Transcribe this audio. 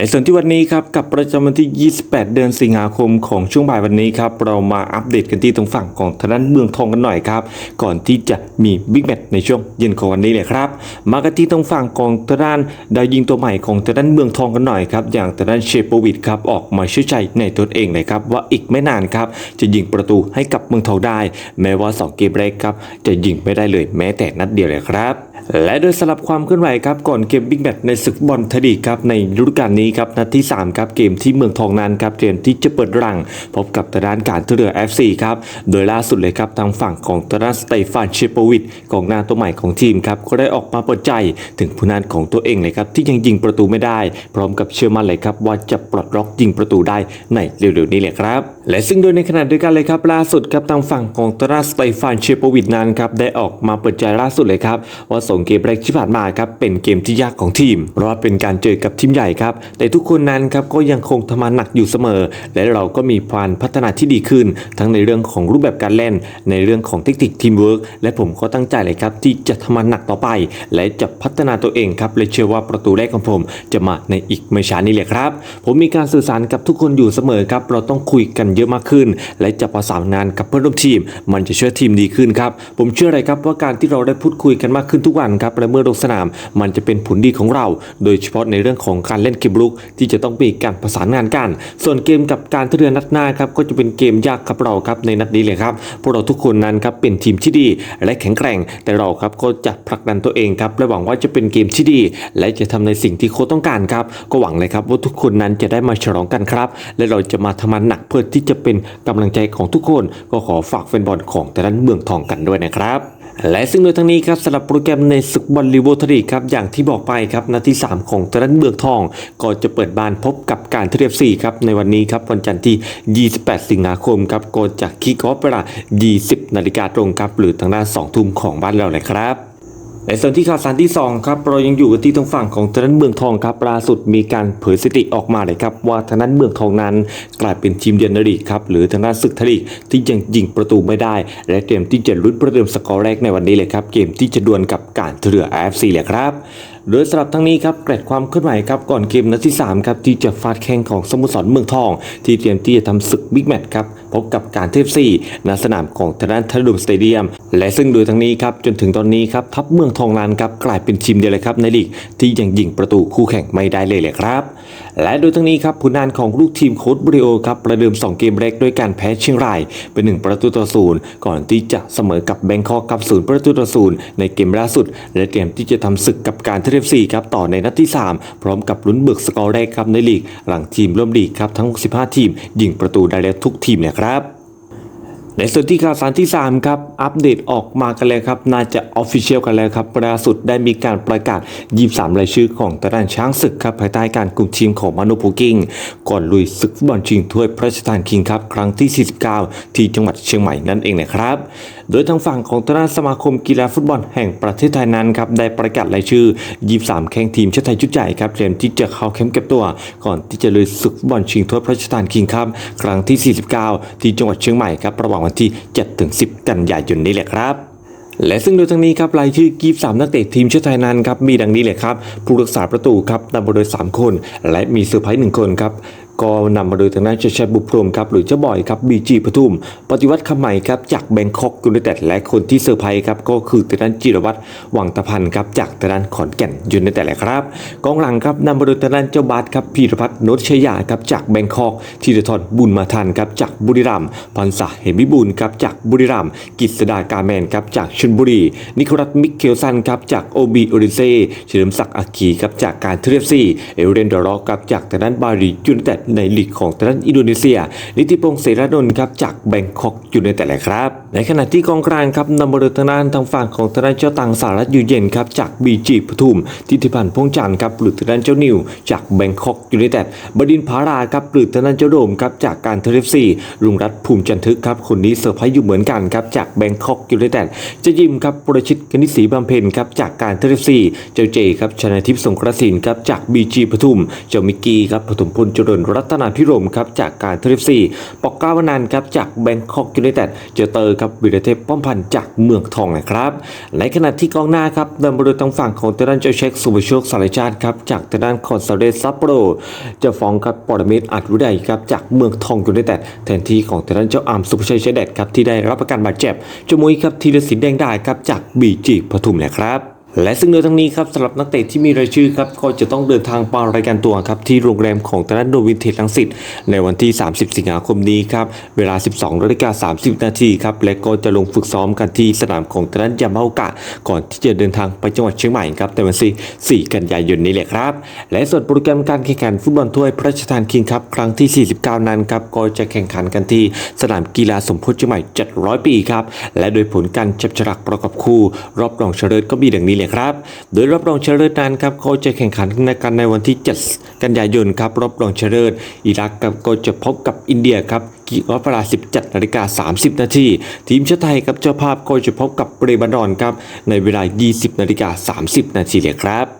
ในส่วนที่วันนี้ครับกับประจำวันที่ 28 เดือนสิงหาคมของช่วงบ่ายวันนี้ครับเรามาอัปเดตกันที่ตรงฝั่งของทางด้านเมืองทองกันหน่อยครับก่อนที่จะมีบิ๊กแมตช์ในช่วงเย็นของวันนี้เลยครับมากันที่ตรงฝั่งของทางด้านดาวยิงตัวใหม่ของทางด้านเมืองทองกันหน่อยครับอย่างทางด้านเชโปวิดครับออกมาชื่อใจในตนเองเลยครับว่าอีกไม่นานครับจะยิงประตูให้กับเมืองทองได้ แม้ว่าสองเกมแรกครับจะยิงไม่ได้เลยแม้แต่นัดเดียวเลยครับ และโดยสลับความเคลื่อนไหวครับก่อนเกมบิ๊กแมตช์ในศึกบอลทยลีครับในฤดูกาลนี้ครับนัดที่3ครับเกมที่เมืองทองนั้นครับเตรียมที่จะเปิดรัง พบกับทางด้านการท่าเรือ FC ครับโดยล่าสุดเลยครับทางฝั่งของทางด้านสเตฟานเชปวิดกองหน้าตัวใหม่ของทีมครับก็ได้ออกมาเปิดใจถึงผลงานของตัวเองเลยครับที่ยังยิงประตูไม่ได้ พร้อมกับเชื่อมั่นเลยครับว่าจะปลดล็อกยิงประตูได้ในเร็วๆนี้แหละครับ และซึ่งโดยในขณะเดียวกันเลยครับล่าสุดครับทางฝั่งของทางด้าสเตฟานเชโปวิดนั้นครับได้ออกมาเปิดใจล่าสุดเลยครับว่าส่งเกมแรกที่ผ่านมาครับเป็นเกมที่ยากของทีม เพราะว่าเป็นการเจอกับทีมใหญ่ครับแต่ทุกคนนั้นครับก็ยังคงทำงานหนักอยู่เสมอ และเราก็มีการพัฒนาที่ดีขึ้น ทั้งในเรื่องของรูปแบบการเล่น ในเรื่องของเทคนิคทีมเวิร์กและผมก็ตั้งใจเลยครับที่จะทำงานหนักต่อไป และจะพัฒนาตัวเองครับและเชื่อว่าประตูแรกของผม จะมาในอีกไม่ช้านี้เลยครับ ผมมีการสื่อสารกับทุกคนอยู่เสมอครับเราต้องคุยกันเยอะมากขึ้น และจะประสานงานกับเพื่อนร่วมทีม มันจะช่วยทีมดีขึ้นครับผมเชื่อเลยครับว่าการที่เราได้พูดคุยกันมากขึ้นทุกวันครับและเมื่อลงสนาม มันจะเป็นผลดีของเรา โดยเฉพาะในเรื่องของการเล่นเกมลุกที่จะต้องมีการประสานงานกัน ส่วนเกมกับการท่าเรือนัดหน้าครับก็จะเป็นเกมยากกับเราครับในนัดนี้เลยครับพวกเราทุกคนนั้นครับเป็นทีมที่ดี และแข็งแกร่ง แต่เราครับก็จะผลักดันตัวเองครับและหวังว่าจะเป็นเกมที่ดี และจะทำในสิ่งที่โค้ชต้องการครับก็หวังเลยครับว่าทุกคนนั้นจะได้มาฉลองกันครับ และเราจะมาทำงานหนักเพื่อที่จะเป็นกำลังใจของทุกคน ก็ขอฝากแฟนบอลของแต่ละเมืองทองกันด้วยนะครับและซึ่งโดยทั้งนี้ครับสำหรับโปรแกรมในศึกบอลลีโวทรีครับอย่างที่บอกไปครับนาที3 ของตะลันเมืองทองก็จะเปิดบ้านพบกับการเทียบ4ครับในวันนี้ครับวันจันทร์ที่ 28 สิงหาคมครับก็จะคิกออฟเวลา 20 นาฬิกาตรงครับหรือทางด้าน 2 ทุ่มของบ้านเราเลยครับ ในส่วนที่ข่าวสารที่ 2 ครับเรายังอยู่กันที่ทางฝั่งของทางด้นเมืองทองครับล่าสุดมีการเผยสถิติออกมาเลยครับว่าทางด้นเมืองทองนั้น กลายเป็นทีมเดียนลีกครับหรือทางด้านศึกทลีกที่ยังยิงประตูไม่ได้ และเตรียมที่จะลุ้นประเดิมสกอร์แรกในวันนี้เลยครับเกมที่จะดวลกับการเรือ AFC เลยครับโดยสำหรับทั้งนี้ครับเกร็ดความเคลื่อนไหวครับก่อนเกมนัดที่3ครับที่จะฟาดแข่งของสโมุทรเมืองทอง ที่เตรียมที่จะทำศึกบิ๊กแมตช์ครับ พบกับการเทพซีณสนามของทางด้านทัดดุมสเตเดียม และซึ่งโดยทั้งนี้ครับจนถึงตอนนี้ครับทัพเมืองทองลานครับกลายเป็นทีมเดียวเลยครับในลีกที่ยังยิงประตูคู่แข่งไม่ได้เลยเลยครับ และโดยทั้งนี้ครับผลงานของลูกทีมโค้ชบริโอครับประเดิม 2 เกมแรกด้วยการแพ้เชียงรายเป็น 1 ประตูต่อศูนย์ก่อนที่จะเสมอกับแบงคอกกับศูนย์ประตูต่อศูนย์ในเกมล่าสุด และเตรียมที่จะทำศึกกับการเทเรฟซีครับต่อในนัดที่ 3 พร้อมกับลุ้นเบิกสกอร์แรกครับในลีก หลังทีมร่วมลีกครับทั้ง15ทีมยิงประตูได้แล้วทุกทีมเนี่ยครับ ในส่วนที่ข่าวสารที่ 3 ครับ อัปเดตออกมากันแล้วครับ น่าจะออฟฟิเชียลกันแล้วครับล่าสุดได้มีการประกาศ 23 รายชื่อของตะด้านช้างศึกครับ ภายใต้การคุมทีมของมานุภูกิงก่อนลุยศึกฟุตบอลชิงถ้วยพระราชทานคิงครับครั้งที่ 49 ที่จังหวัดเชียงใหม่นั่นเองนะครับ โดยทางฝั่งของตะดานสมาคมกีฬาฟุตบอลแห่งประเทศไทยนั้นครับได้ประกาศรายชื่อ 23 แข่งทีมชาติไทยชุดใหญ่ครับเตรียมที่จะเข้าแคมเก็บตัว ก่อนที่จะลุยศึกฟุตบอลชิงถ้วยพระราชทานคิงครับครั้งที่ 49 ที่จังหวัดเชียงใหม่ครับระหว่างวันที่7ถึง10 กันยายนนี้แหละครับและซึ่งโดยทั้งนี้ครับรายชื่อกีฟสามนักเตะทีมชาติไทยนั้นครับมีดังนี้เลยครับผู้รักษาประตูครับนำมาโดย 3 คน และมีเซอร์ไพรส์หนึ่งคนครับ ก็นำมาโดยทางด้านเจชัยบุพรมครับหรือเจ้าบอยครับบีจีปทุม ปฏิวัติคำใหม่ครับจากแบงคอกยูไนเต็ดและคนที่เซอร์ไพรส์ครับก็คือทางด้านจิรวัตรวังตะพันธ์ครับจากทางด้านขอนแก่นยูไนเต็ดแหละครับกองหลังครับนำมาโดยทางด้านเจ้าบาสครับพีรพัฒน์นชยาครับจากแบงคอกธีรทรบุญมาทันครับจากบุรีรัมย์พันษาเหมวิบูลครับจากบุรีรัมย์กิษดากาแมนครับจากชลบุรี นิโคลัสมิกเคลสันครับจากโอบีโอริเซ่เฉลิมศักดิ์อัคคีครับจากการเทเรฟซีเอเรนดอร์ร็อกครับจากทางด้านบารียูไนเต็ดในลีกของทางด้านอินโดนีเซีย นิติพงษ์เสรานนท์ครับจากแบงคอกอยู่ในแต่ละครับ ในขณะที่กองกลางครับนำมาโดยทางด้านทางฝั่งของทางด้านเจ้าตังสหรัฐอยู่เย็นครับจากบีจีปทุม ทิติพันธ์พงจันทร์ครับหรือทางด้านเจ้านิว จากแบงคอกอยู่ในแต่บดินทร์พาราครับหรือทางด้านเจ้าโดมครับจากการเทเลฟซีลุงรัตภูมิจันทึกครับคนนี้เซอร์ไพรส์อยู่เหมือนกันครับจากแบงคอกอยู่ในแต่จะยิมครับประชิตกนิษฐ์ศรีบำเพ็ญครับจากการเทเลฟซีเจ้าเจครับชนะทิพย์สงกระสินครับจากบีจีปทุม เจ้ามิกกี้ครับปฐมพลจริญรัตนาพิรมครับจากการทเลฟซีปอกกาวนันครับจากแบงคอกยูไนเต็ดเจอเตอร์ครับวิรเทพป้อมพันธ์จากเมืองทองนะครับในขณะที่กองหน้าครับนำมาโดยทางฝั่งของทางด้านเจ้าเช็คสุภโชคสารชาติครับจากทางด้านคอนซาเดซัปโปโรจะฟ้องครับปรเมศอัดวิไดครับจากเมืองทองยูไนเต็ดแทนที่ของทางด้านเจ้าอามสุภชัยเชเดชครับที่ได้รับประกันบาดเจ็บจมุยครับธีรศิลป์แดงได้ครับจากบีจีปทุมแหละครับ และซึ่งโดยทั้งนี้ครับสำหรับนักเตะที่มีรายชื่อครับก็จะต้องเดินทางมารายการตัวครับที่โรงแรมของทางด้านโดวินเทจลังสิตในวันที่ 30 สิงหาคมนี้ครับเวลา 12นาฬิกา30 นาทีครับและก็จะลงฝึกซ้อมกันที่สนามของทางด้านยามาโอกะ ก่อนที่จะเดินทางไปจังหวัดเชียงใหม่ครับในวันที่4กันยายนนี้แหละครับ และส่วนโปรแกรมการแข่งขันฟุตบอลถ้วยพระราชทานคิงครับครั้งที่ 49 นั้นครับก็จะแข่งขันกันที่สนามกีฬาสมโพธิเชียงใหม่700 ปีครับและโดยผลการจับฉลากประกอบคู่ รอบรองชนะเลิศก็มีดังนี้เลยครับ โดยรอบรองชนะเลิศนั้นครับเขาจะแข่งขันในกันในวันที่ 7 กันยายนครับรอบรองชนะเลิศอิรักกับก็จะพบกับอินเดียครับกีออฟเวลา 17นาฬิกา30 นาทีทีมชาติไทยกับเจ้าภาพก็จะพบกับเรบานอนครับในเวลา 20นาฬิกา30 นาทีเลยครับ